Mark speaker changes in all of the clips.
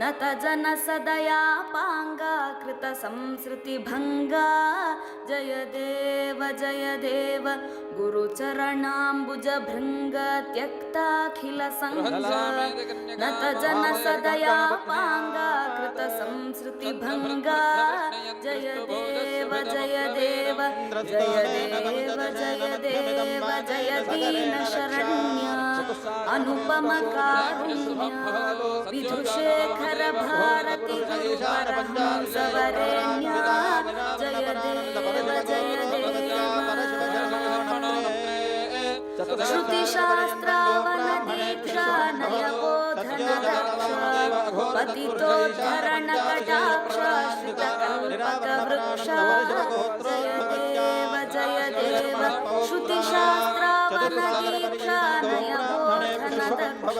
Speaker 1: न तजनसदयापाङ्गा कृतसंसृतिभङ्गा जय देव जय देव गुरुचरणाम्बुजभृङ्ग त्यक्ताखिलसङ्गा न तजनसदयापाङ्गा कृतसंसृतिभङ्गा जय देव देव जय देव जय देव जय देव जय दीन शरण्य अनुपम कारुण्य विधुशेखर भारति सवरेण्य जय देव जय देव श्रुतिशास्त्र పతితోద్ధరణ కటాక్ష శ్రుత కల్పక వృక్ష జయ దేవ జయ దేవ శృతి శాస్త్రావన దీక్షా నయ దక్ష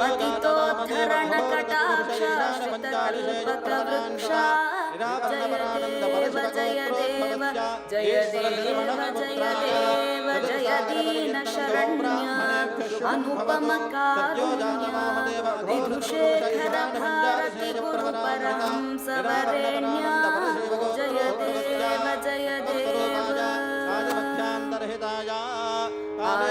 Speaker 1: పతితోద్ధరణ కటాక్ష శ్రుత కల్పక వృక్ష జయ దేవ జయ దేవ జయ దేవ జయ దేవ జయ దీన శరణ్య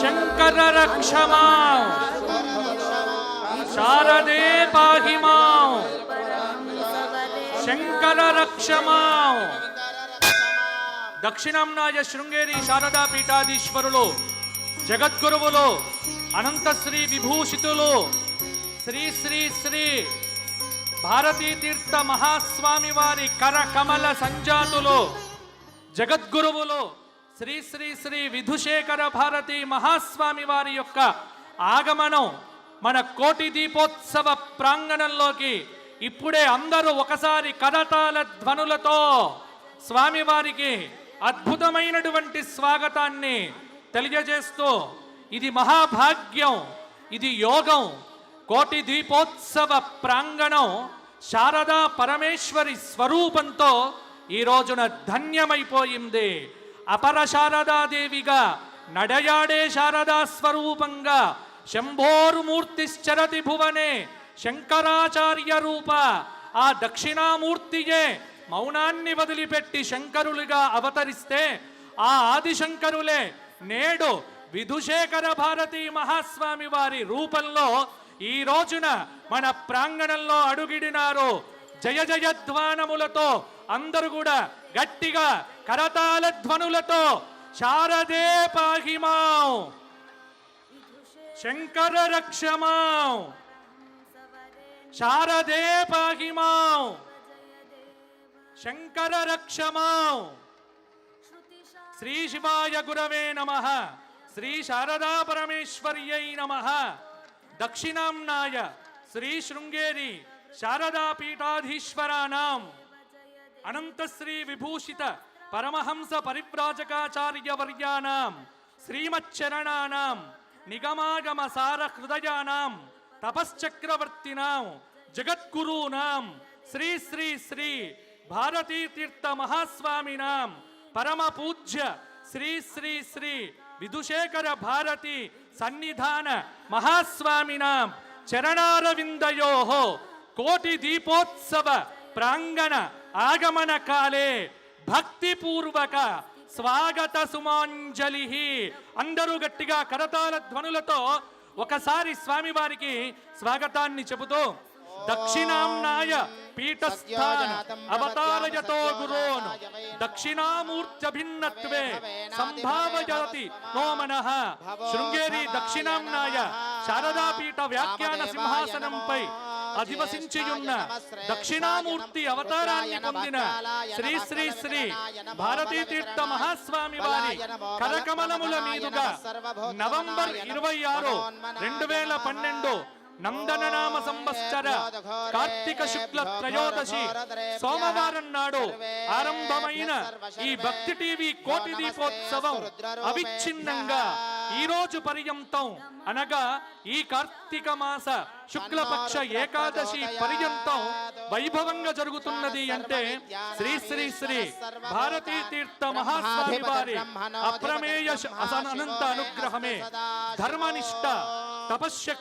Speaker 2: శంకర రక్షమా శారదే పాహి మాం శంకర రక్షమాం దక్షిణాంనాయ శృంగేరి శారదా పీఠాధీశ్వరులు జగద్గురువులు అనంతశ్రీ విభూషితులు శ్రీ శ్రీ శ్రీ భారతీతీర్థ మహాస్వామి వారి కర కమల సంజాతులు జగద్గురువులు శ్రీ శ్రీ శ్రీ విధుశేఖర భారతి మహాస్వామి వారి యొక్క ఆగమనం మన కోటి దీపోత్సవ ప్రాంగణంలోకి ఇప్పుడే అందరూ ఒకసారి కరతాల ధ్వనులతో స్వామివారికి అద్భుతమైనటువంటి స్వాగతాన్ని తెలియజేస్తూ ఇది మహాభాగ్యం ఇది యోగం. కోటి దీపోత్సవ ప్రాంగణం శారదా పరమేశ్వరి స్వరూపంతో ఈ రోజున ధన్యమైపోయింది. అపర శారదాదేవిగా నడయాడే శారదా స్వరూపంగా శంభోరుమూర్తిశ్చరతి భువనే శంకరాచార్య రూప ఆ దక్షిణామూర్తియే మౌనాన్ని వదిలిపెట్టి శంకరులుగా అవతరిస్తే ఆ ఆదిశంకరులే నేడు విధుశేఖర భారతి మహాస్వామి వారి రూపంలో ఈ రోజున మన ప్రాంగణంలో అడుగిడినారు. జయ జయధ్వానములతో అందరూ కూడా గట్టిగా కరతాల ధ్వనులతో శారదే పాహిమాం శంకర రక్షమాం శారదే పాహిమాం శంకర రక్షమాం శ్రీ శివాయ గురవే నమ. శ్రీ శారదా పరమేశ్వర్యై నమ. దక్షిణాంనాయ శ్రీ శృంగేరి శారదా పీఠాధీశ్వరాణం అనంతశ్రీ విభూషిత పరమహంస పరివ్రాజకాచార్యవర్యాణం శ్రీమచ్చరణానాం నిగమాగమ సార హృదయానాం తపశ్చక్రవర్తినాం జగద్గురూనాం శ్రీ శ్రీ శ్రీ భారతీ మహాస్వామినాం పరమ పూజ్య శ్రీ శ్రీ శ్రీ విధుశేఖర భారతి సన్నిధాన మహాస్వామినాం చరణారవిందయో కోటి దీపోత్సవ ప్రాంగణ ఆగమన కాలే భక్తిపూర్వక స్వాగత సుమాంజలి అందరూ గట్టిగా కరతాల ధ్వనులతో ఒకసారి స్వామివారికి స్వాగతాన్ని చెబుతూ దక్షిణాంనాయ పీఠస్థాన అవతారయతో గురోన్. దక్షిణామూర్త్యభిన్నత్వే సంభావయతి నో మనః. శృంగేరి దక్షిణాంనాయ శారదాపీఠ వ్యాఖ్యాన సింహాసనంపై అధివసించియున్న దక్షిణామూర్తి అవతారాన్ని పొందిన శ్రీ శ్రీ శ్రీ భారతీ తీర్థ మహాస్వామి వారి కరకమలముల మీదుగా నవంబర్ ఇరవై ఆరు రెండు వేల పన్నెండు నందననామ సంవత్సర కార్తీక శుక్ల త్రయోదశి సోమవారం నాడు ఆరంభమైన ఈ భక్తి టీవీ కోటి దీపోత్సవం అవిచ్ఛిన్నంగా ఈ రోజు పర్యంతం అనగా ఈ కార్తీక మాస శుక్లపక్ష ఏకాదశి పర్యంతం వైభవంగా జరుగుతున్నది అంటే శ్రీ శ్రీ శ్రీ భారతీ తీర్థ మహాస్వామి వారి అప్రమేయ అసనంత అనుగ్రహమే ధర్మనిష్ట తపశ్శక్తి